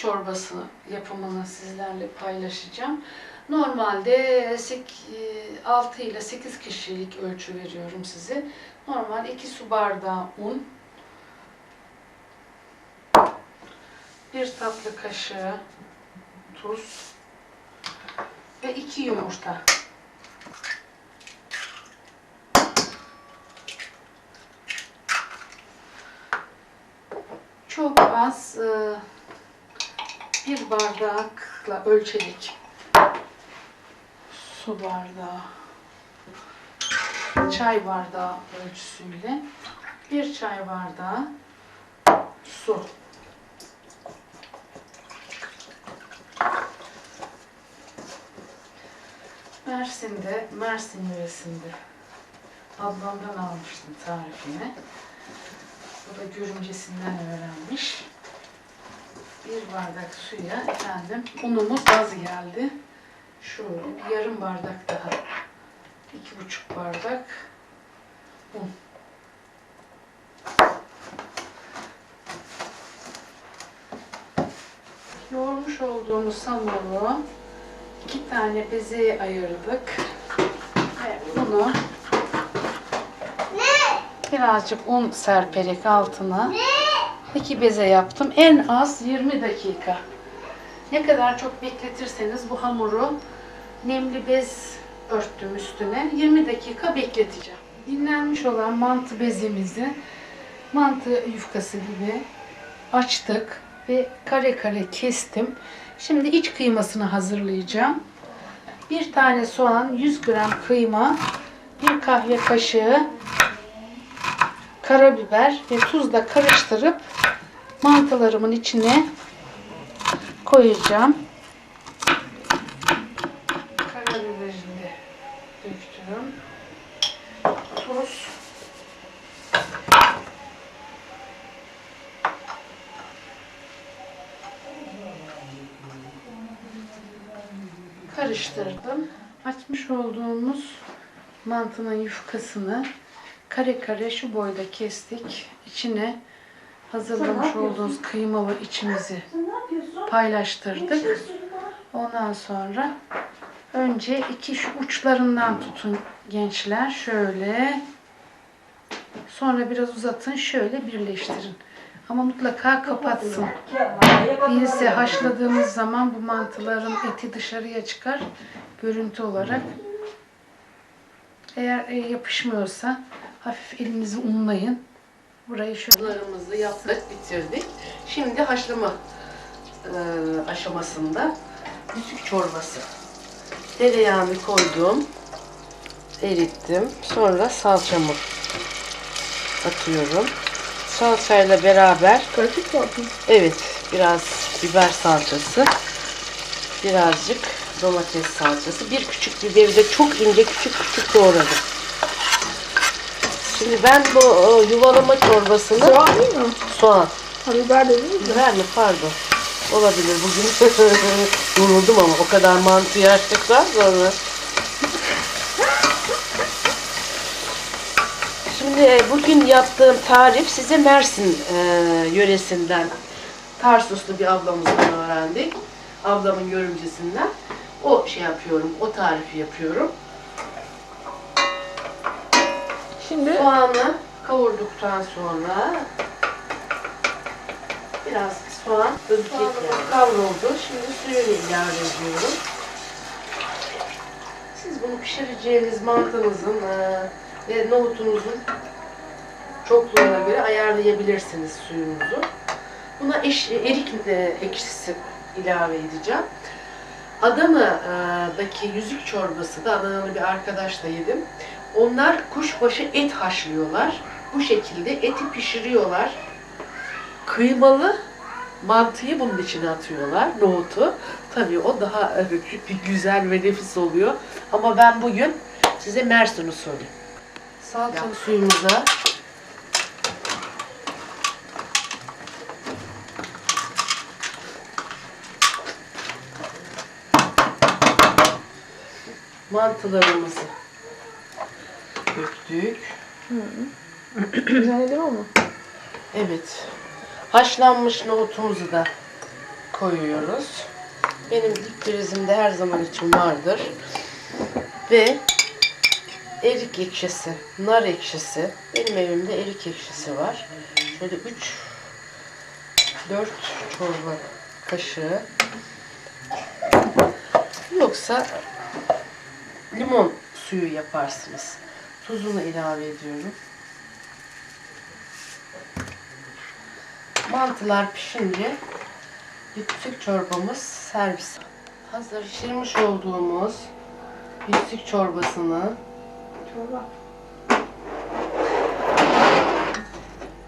çorbası yapımını sizlerle paylaşacağım. Normalde 6 ile 8 kişilik ölçü veriyorum size. Normal 2 su bardağı un, 1 tatlı kaşığı tuz ve 2 yumurta. Çok az e, bardakla ölçelik su bardağı çay bardağı ölçüsüyle bir çay bardağı su. Mersin'de, Mersin yöresinde ablamdan almıştım tarifini. Bu da görümcesinden öğrenmiş. Bir bardak suya efendim unumuz az geldi. Şöyle bir yarım bardak daha. iki buçuk bardak un. Yoğurmuş olduğumuz hamuru iki tane bezeye ayırdık. Ve bunu birazcık un serperek altına iki beze yaptım. En az 20 dakika. Ne kadar çok bekletirseniz bu hamuru nemli bez örttüm üstüne. 20 dakika bekleteceğim. Dinlenmiş olan mantı bezemizi mantı yufkası gibi açtık ve kare kare kestim. Şimdi iç kıymasını hazırlayacağım. Bir tane soğan, 100 gram kıyma, bir kahve kaşığı karabiber ve tuzla karıştırıp mantılarımın içine koyacağım. Karabiberini döktüm. Tuz. Karıştırdım. Açmış olduğumuz mantının yufkasını kare kare şu boyda kestik. İçine hazırlamış olduğumuz kıymalı içimizi paylaştırdık. Ondan sonra önce iki şu uçlarından tutun gençler şöyle. Sonra biraz uzatın şöyle birleştirin. Ama mutlaka kapatsın. Değilse haşladığımız zaman bu mantıların eti dışarıya çıkar görüntü olarak. Eğer e, yapışmıyorsa hafif elinizi unlayın. Burayı şuralarımızı yaptık, bitirdik. Şimdi haşlama e, aşamasında düzük çorbası. Tereyağını koydum. Erittim. Sonra salçamı atıyorum. Salçayla beraber mı yapayım? Evet, biraz biber salçası, birazcık domates salçası, bir küçük biberi de çok ince küçük küçük doğradım. Şimdi ben bu e, yuvalama çorbasını Soğan değil mi? soğan, Ha biber dediniz mi? biber mi pardon, olabilir bugün yoruldum ama o kadar mantı açtıktan sonra. Şimdi e, bugün yaptığım tarif size Mersin e, yöresinden Tarsuslu bir ablamızdan öğrendik. Ablamın görümcesinden. O şey yapıyorum, o tarifi yapıyorum. Şimdi Soğanı kavurduktan sonra biraz soğan özgek yani kavruldu. Şimdi suyunu ilave ediyorum. Siz bunu pişireceğiniz mantınızın e, ve nohutunuzun çokluğuna göre ayarlayabilirsiniz suyunuzu. Buna eş, erik e, ekşisi ilave edeceğim. Adana'daki yüzük çorbası da Adanalı bir arkadaşla yedim. Onlar kuşbaşı et haşlıyorlar. Bu şekilde eti pişiriyorlar. Kıymalı mantıyı bunun içine atıyorlar, nohutu. Tabii o daha e, güzel ve nefis oluyor. Ama ben bugün size Mersin usulü. Salçalı suyumuza mantılarımızı döktük. güzel değil mi ama? Evet. Haşlanmış nohutumuzu da koyuyoruz. Benim dip prizimde her zaman için vardır. Ve erik ekşisi, nar ekşisi. Benim evimde erik ekşisi var. Şöyle 3 4 çorba kaşığı. Yoksa limon suyu yaparsınız. Tuzunu ilave ediyorum. Mantılar pişince yüksük çorbamız servis. Hazır pişirmiş olduğumuz yüksük çorbasını Çorba.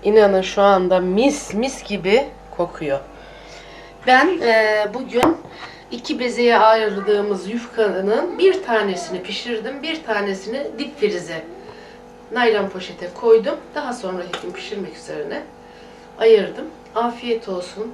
inanın şu anda mis mis gibi kokuyor. Ben eee, bugün iki bezeye ayırdığımız yufkanın bir tanesini pişirdim, bir tanesini dip frize naylon poşete koydum. Daha sonra hekim pişirmek üzerine ayırdım. Afiyet olsun.